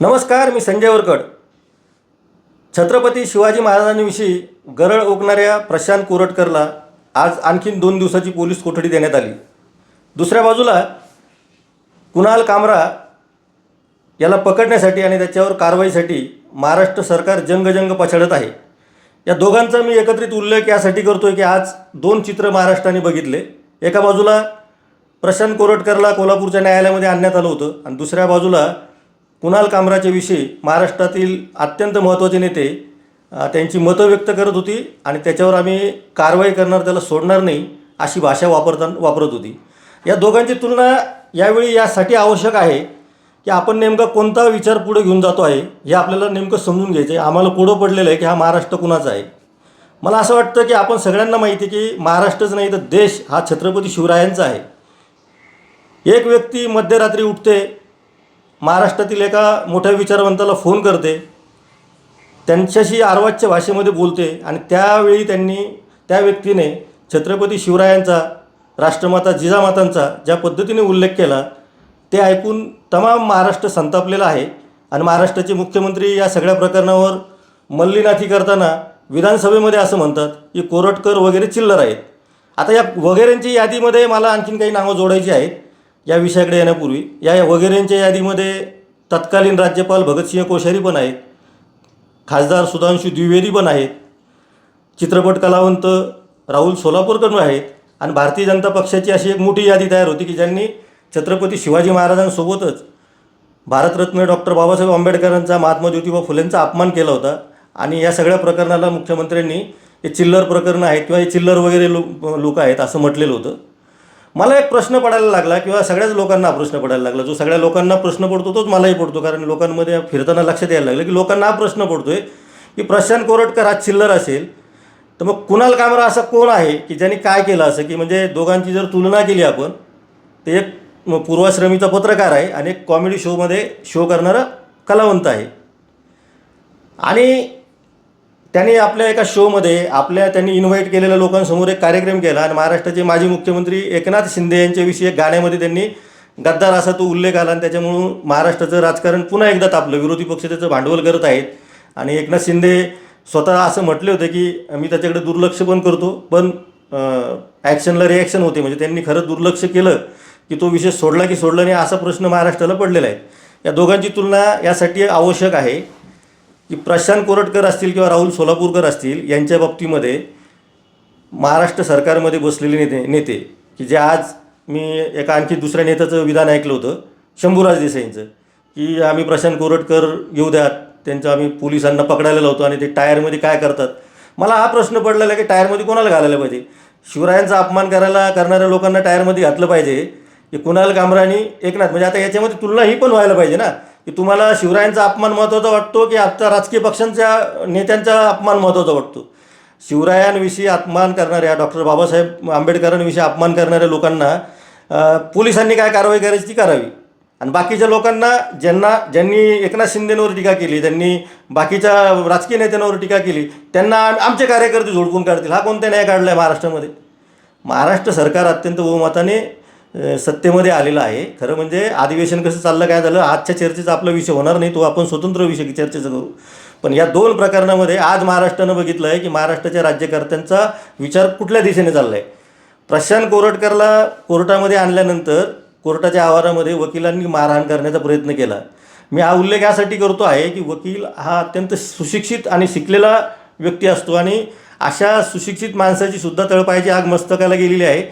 नमस्कार मी संजय वरकड. छत्रपती शिवाजी महाराजांविषयी गरळ ओकणाऱ्या प्रशांत कोरटकरला आज आणखीन दोन दिवसाची पोलीस कोठडी देण्यात आली. दुसऱ्या बाजूला कुणाल कामरा याला पकडण्यासाठी आणि त्याच्यावर कारवाईसाठी महाराष्ट्र सरकार जंगजंग पछाडत आहे. या दोघांचा मी एकत्रित उल्लेख यासाठी करतोय की आज दोन चित्र महाराष्ट्राने बघितले. एका बाजूला प्रशांत कोरटकरला कोल्हापूरच्या न्यायालयामध्ये आणण्यात आलं होतं आणि दुसऱ्या बाजूला कुणाल कामराच्या विषयी महाराष्ट्रातील अत्यंत महत्त्वाचे नेते त्यांची मतं व्यक्त करत होती आणि त्याच्यावर आम्ही कारवाई करणार त्याला सोडणार नाही अशी भाषा वापरता वापरत होती. या दोघांची तुलना यावेळी यासाठी आवश्यक आहे की आपण नेमका कोणता विचार पुढे घेऊन जातो आहे हे आपल्याला नेमकं समजून घ्यायचं आहे. आम्हाला पुढं पडलेलं आहे की हा महाराष्ट्र कुणाचा आहे? मला असं वाटतं की आपण सगळ्यांना माहिती आहे की महाराष्ट्रच नाही तर देश हा छत्रपती शिवरायांचा आहे. एक व्यक्ती मध्यरात्री उठते महाराष्ट्रातील एका मोठ्या विचारवंताला फोन करते. त्यांच्याशी आर्वाच्य भाषेमध्ये बोलते आणि त्यावेळी त्यांनी त्या व्यक्तीने छत्रपती शिवरायांचा राष्ट्रमाता जिजामातांचा ज्या पद्धतीने उल्लेख केला ते ऐकून तमाम महाराष्ट्र संतापलेला आहे. आणि महाराष्ट्राचे मुख्यमंत्री या सगळ्या प्रकरणावर मल्लीनाथी करताना विधानसभेमध्ये असं म्हणतात की कोरटकर वगैरे चिल्लर आहेत. आता या वगैरेंची यादीमध्ये मला आणखीन काही नावं जोडायची आहेत. या विषयाकडे येण्यापूर्वी या वगैरेंच्या यादीमध्ये तत्कालीन राज्यपाल भगतसिंह कोश्यारी पण आहेत खासदार सुधांशू द्विवेदी पण आहेत चित्रपट कलावंत राहुल सोलापूरकर आहेत आणि भारतीय जनता पक्षाची अशी एक मोठी यादी तयार होती की ज्यांनी छत्रपती शिवाजी महाराजांसोबतच भारतरत्न डॉक्टर बाबासाहेब आंबेडकरांचा महात्मा ज्योतिबा फुलेंचा अपमान केला होता आणि या सगळ्या प्रकरणाला मुख्यमंत्र्यांनी हे चिल्लर प्रकरणं आहेत किंवा हे चिल्लर वगैरे लोक लोक आहेत असं म्हटलेलं होतं. मला एक प्रश्न पडायला लागला किंवा सगळ्याच लोकांना प्रश्न पडायला लागला. जो सगळ्या लोकांना प्रश्न पडतो तोच मलाही पडतो कारण लोकांमध्ये फिरताना लक्षात यायला लागलं की लोकांना हा प्रश्न पडतो आहे की प्रशांत कोरटकर हा चिल्लर असेल तर मग कुणाल कामरा असा कोण आहे की ज्यांनी काय केलं असं की म्हणजे दोघांची जर तुलना केली आपण ते एक पूर्वाश्रमीचा पत्रकार आहे आणि एक कॉमेडी शोमध्ये शो करणारा कलावंत आहे. आणि त्यांनी आपल्या एका शोमध्ये आपल्या त्यांनी इन्व्हाइट केलेल्या लोकांसमोर एक कार्यक्रम केला आणि महाराष्ट्राचे माजी मुख्यमंत्री एकनाथ शिंदे यांच्याविषयी एक गाण्यामध्ये त्यांनी गद्दार असा तो उल्लेख आला आणि त्याच्यामुळं महाराष्ट्राचं राजकारण पुन्हा एकदा तापलं. विरोधी पक्ष त्याचं भांडवल करत आहेत. आणि एकनाथ शिंदे स्वतः असं म्हटले होते की मी त्याच्याकडे दुर्लक्ष पण करतो पण ॲक्शनला रिॲक्शन होते. म्हणजे त्यांनी खरं दुर्लक्ष केलं की तो विषय सोडला की सोडला नाही असा प्रश्न महाराष्ट्राला पडलेला आहे. या दोघांची तुलना यासाठी आवश्यक आहे. की प्रशांत कोरटकर असतील किंवा राहुल सोलापूरकर असतील यांच्या बाबतीमध्ये महाराष्ट्र सरकारमध्ये बसलेले नेते नेते की जे आज मी एका आणखी दुसऱ्या नेत्याचं विधान ऐकलं होतं शंभूराज देसाईंचं की आम्ही प्रशांत कोरटकर येऊ द्यात त्यांचं आम्ही पोलिसांना पकडायला लावतो आणि ते टायरमध्ये काय करतात? मला हा प्रश्न पडलेला आहे की टायरमध्ये कोणाला घालायला पाहिजे? शिवरायांचा अपमान करायला करणाऱ्या लोकांना टायरमध्ये घातलं पाहिजे की कुणाल कामरानी एकनाथ म्हणजे आता याच्यामध्ये तुलना ही पण व्हायला पाहिजे ना? की तुम्हाला शिवरायांचा अपमान महत्त्वाचा वाटतो की आता राजकीय पक्षांच्या नेत्यांचा अपमान महत्त्वाचा वाटतो? शिवरायांविषयी अपमान करणाऱ्या डॉक्टर बाबासाहेब आंबेडकरांविषयी अपमान करणाऱ्या लोकांना पोलिसांनी काय कारवाई करायची ती करावी. आणि बाकीच्या लोकांना ज्यांना ज्यांनी एकनाथ शिंदेंवर टीका केली त्यांनी बाकीच्या राजकीय नेत्यांवर टीका केली त्यांना आमचे कार्यकर्ते झोडपून काढतील. हा कोणत्या न्याय काढला आहे महाराष्ट्रामध्ये? महाराष्ट्र सरकार अत्यंत बहुमताने सत्तेमध्ये आलेलं आहे. खरं म्हणजे अधिवेशन कसं चाललं काय झालं आजच्या चर्चेचा आपला विषय होणार नाही तो आपण स्वतंत्र विषय चर्चेचा करू. पण या दोन प्रकरणामध्ये आज महाराष्ट्रानं बघितलं आहे की महाराष्ट्राच्या राज्यकर्त्यांचा विचार कुठल्या दिशेने चालला आहे प्रशांत कोरटकरला कोर्टामध्ये आणल्यानंतर कोर्टाच्या आवारामध्ये वकिलांनी मारहाण करण्याचा प्रयत्न केला. मी हा उल्लेख यासाठी करतो आहे की वकील हा अत्यंत सुशिक्षित आणि शिकलेला व्यक्ती असतो आणि अशा सुशिक्षित माणसाची सुद्धा तळपायची आग मस्तकाला गेलेली आहे.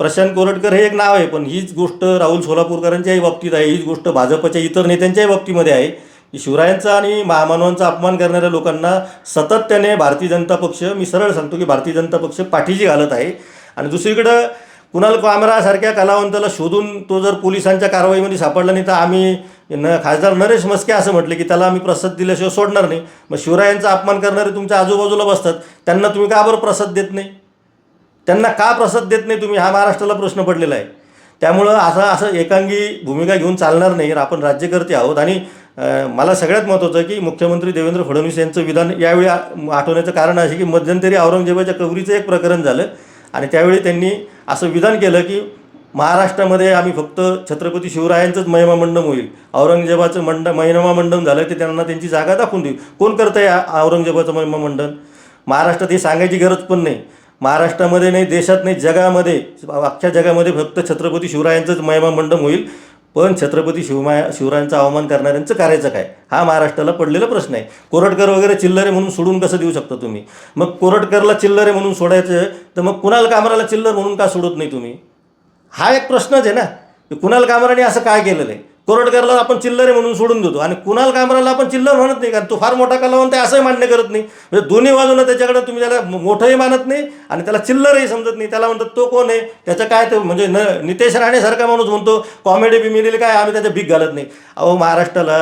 प्रशांत कोरटकर हे एक नाव आहे पण हीच गोष्ट राहुल सोलापूरकरांच्याही बाबतीत आहे हीच गोष्ट भाजपच्या इतर नेत्यांच्याही बाबतीमध्ये आहे की शिवरायांचा आणि महामानवांचा अपमान करणाऱ्या लोकांना सातत्याने भारतीय जनता पक्ष मी सरळ सांगतो की भारतीय जनता पक्ष पाठीशी घालत आहे. आणि दुसरीकडं कुणाल कामरासारख्या कलावंताला शोधून तो जर पोलिसांच्या कारवाईमध्ये सापडला नाही तर आम्ही न खासदार नरेश मस्के असं म्हटले की त्याला आम्ही प्रसाद दिल्याशिवाय सोडणार नाही. मग शिवरायांचा अपमान करणारे तुमच्या आजूबाजूला बसतात त्यांना तुम्ही का बरं प्रसाद देत नाही? त्यांना का प्रसाद देत नाही तुम्ही? हा महाराष्ट्राला प्रश्न पडलेला आहे. त्यामुळं असं असं एकांगी भूमिका घेऊन चालणार नाही. आपण राज्यकर्ते आहोत. आणि मला सगळ्यात महत्त्वाचं आहे की मुख्यमंत्री देवेंद्र फडणवीस यांचं विधान यावेळी आठवण्याचं कारण असे की मध्यंतरी औरंगजेबाच्या कबरीचं एक प्रकरण झालं. आणि त्यावेळी त्यांनी असं विधान केलं की महाराष्ट्रामध्ये आम्ही फक्त छत्रपती शिवरायांचंच महिमा मंडम होईल. औरंगजेबाचं मंड महिमा मंडन झालं ते त्यांना त्यांची जागा दाखवून देऊ. कोण करतं आहे औरंगजेबाचं महिमा मंडन? महाराष्ट्रात ही सांगायची गरज पण नाही. महाराष्ट्रामध्ये नाही देशात नाही जगामध्ये अख्ख्या जगामध्ये फक्त छत्रपती शिवरायांचंच महिमामंडम होईल. पण छत्रपती शिवमाया शिवरायांचा अवमान करणाऱ्यांचं करायचं काय? हा महाराष्ट्राला पडलेला प्रश्न आहे. कोरटकर वगैरे चिल्लरे म्हणून सोडून कसं देऊ शकता तुम्ही? मग कोरटकरला चिल्लरे म्हणून सोडायचं तर मग कुणाल कामराला चिल्लर म्हणून का सोडत नाही तुम्ही? हा एक प्रश्नच आहे ना. कुणाल कामराने असं काय केलेलं आहे? कोरटकरला आपण चिल्लरे म्हणून सोडून देतो. आणि कुणाल कामराला आपण चिल्लर म्हणत नाही कारण तो फार मोठा कलावंत आहे असंही मान्य करत नाही. म्हणजे दोन्ही बाजूनं त्याच्याकडे तुम्ही त्याला मोठंही मानत नाही आणि त्याला चिल्लरही समजत नाही. त्याला म्हणतात तो कोण आहे? त्याचं काय ते म्हणजे न नितेश राणेसारखा माणूस म्हणतो कॉमेडी बी मिळेल काय? आम्ही त्याच्या भीक घालत नाही. अहो महाराष्ट्राला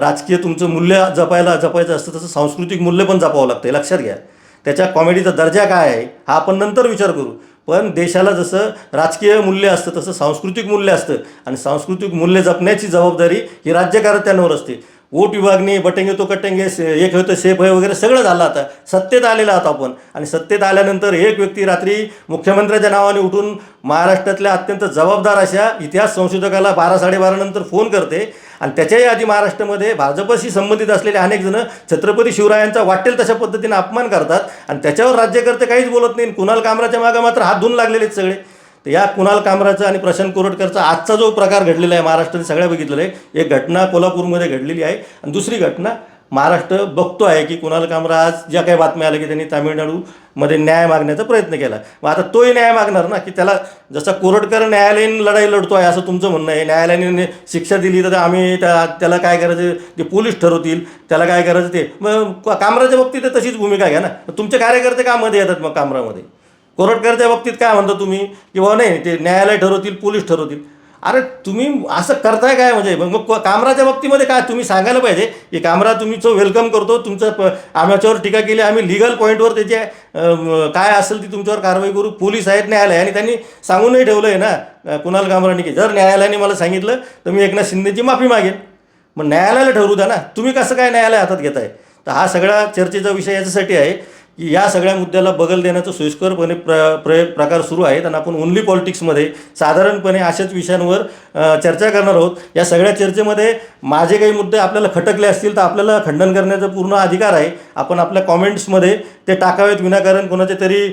राजकीय तुमचं मूल्य जपायला जपायचं असतं तसं सांस्कृतिक मूल्य पण जपावं लागतं हे लक्षात घ्या. त्याच्या कॉमेडीचा दर्जा काय आहे हा आपण नंतर विचार करू. पण देशाला जसं राजकीय मूल्य असतं तसं सांस्कृतिक मूल्य असतं. आणि सांस्कृतिक मूल्य जपण्याची जबाबदारी ही राज्यकारत्यांवर असते. वोट विभागणी बटेंगे तो कटेंगे से एक होतं सेफ आहे वगैरे सगळं झालं आता. सत्तेत आलेलं आहोत आपण. आणि सत्तेत आल्यानंतर एक व्यक्ती रात्री मुख्यमंत्र्याच्या नावाने उठून महाराष्ट्रातल्या अत्यंत जबाबदार अशा इतिहास संशोधकाला बारा साडेबारानंतर फोन करते. आणि त्याच्याही आधी महाराष्ट्रामध्ये भाजपशी संबंधित असलेले अनेक जण छत्रपती शिवरायांचा वाटेल तशा पद्धतीने अपमान करतात आणि त्याच्यावर राज्यकर्ते काहीच बोलत नाही कुणाल कामराच्या मागं मात्र हात धुवून लागलेले आहेत सगळे. तर या कुणाल कामराचा आणि प्रशांत कोरटकरचा आजचा जो प्रकार घडलेला आहे महाराष्ट्राने सगळ्या बघितलेलं आहे एक घटना कोल्हापूरमध्ये घडलेली आहे आणि दुसरी घटना महाराष्ट्र बघतो आहे की कुणाल कामरा आज ज्या काही बातम्या आल्या की त्यांनी तामिळनाडूमध्ये न्याय मागण्याचा प्रयत्न केला. मग आता तोही न्याय मागणार ना की त्याला जसा कोरटकर न्यायालयीन लढाई लढतो आहे असं तुमचं म्हणणं आहे. न्यायालयाने शिक्षा दिली तर आम्ही त्या त्याला काय करायचं ते पोलीस ठरवतील त्याला काय करायचं ते. मग कामराच्या बाबतीत तशीच भूमिका घ्या ना. तुमचे कार्यकर्ते का मध्ये येतात मग कामरामध्ये? कोरटकरच्या बाबतीत काय म्हणता तुम्ही? की बाबा नाही ते न्यायालय ठरवतील पोलीस ठरवतील. अरे तुम्ही असं करताय काय म्हणजे? मग मग कामराच्या बाबतीमध्ये काय? तुम्ही सांगायला पाहिजे की कामरा तुमचं वेलकम करतो तुमचं प आमच्यावर टीका केली आम्ही लिगल पॉईंटवर त्याचे काय असेल ती तुमच्यावर कारवाई करू पोलीस आहेत न्यायालय आणि त्यांनी सांगूनही ठेवलं आहे ना कुणाल कामराने की जर न्यायालयाने मला सांगितलं तर मी एकनाथ शिंदेची माफी मागेन. मग न्यायालयाला ठरवू द्या ना. तुम्ही कसं काय न्यायालय हातात घेताय? तर हा सगळा चर्चेचा विषय याच्यासाठी आहे. या सगळ्या मुद्द्याला बगल देण्याचं सोयीस्करपणे प्र प्रय प्रकार सुरू आहेत आणि आपण ओनली पॉलिटिक्समध्ये साधारणपणे अशाच विषयांवर चर्चा करणार आहोत. या सगळ्या चर्चेमध्ये माझे काही मुद्दे आपल्याला खटकले असतील तर आपल्याला खंडन करण्याचा पूर्ण अधिकार आहे. आपण आपल्या कॉमेंट्समध्ये ते टाकावेत विनाकारण कोणाचे तरी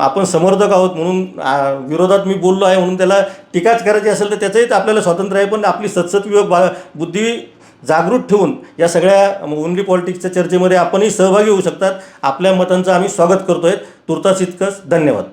आपण समर्थक आहोत म्हणून विरोधात मी बोललो आहे म्हणून त्याला टीकाच करायची असेल तर त्याचंही तर आपल्याला स्वातंत्र्य आहे. पण आपली सतसत विवेक बा बुद्धी जागृत ठेवून या सगळ्या ओनली पॉलिटिक्सच्या चर्चेमध्ये आपणही सहभागी होऊ शकतात. आपल्या मतांचं आम्ही स्वागत करतो आहे तुर्तास इतकंच. धन्यवाद.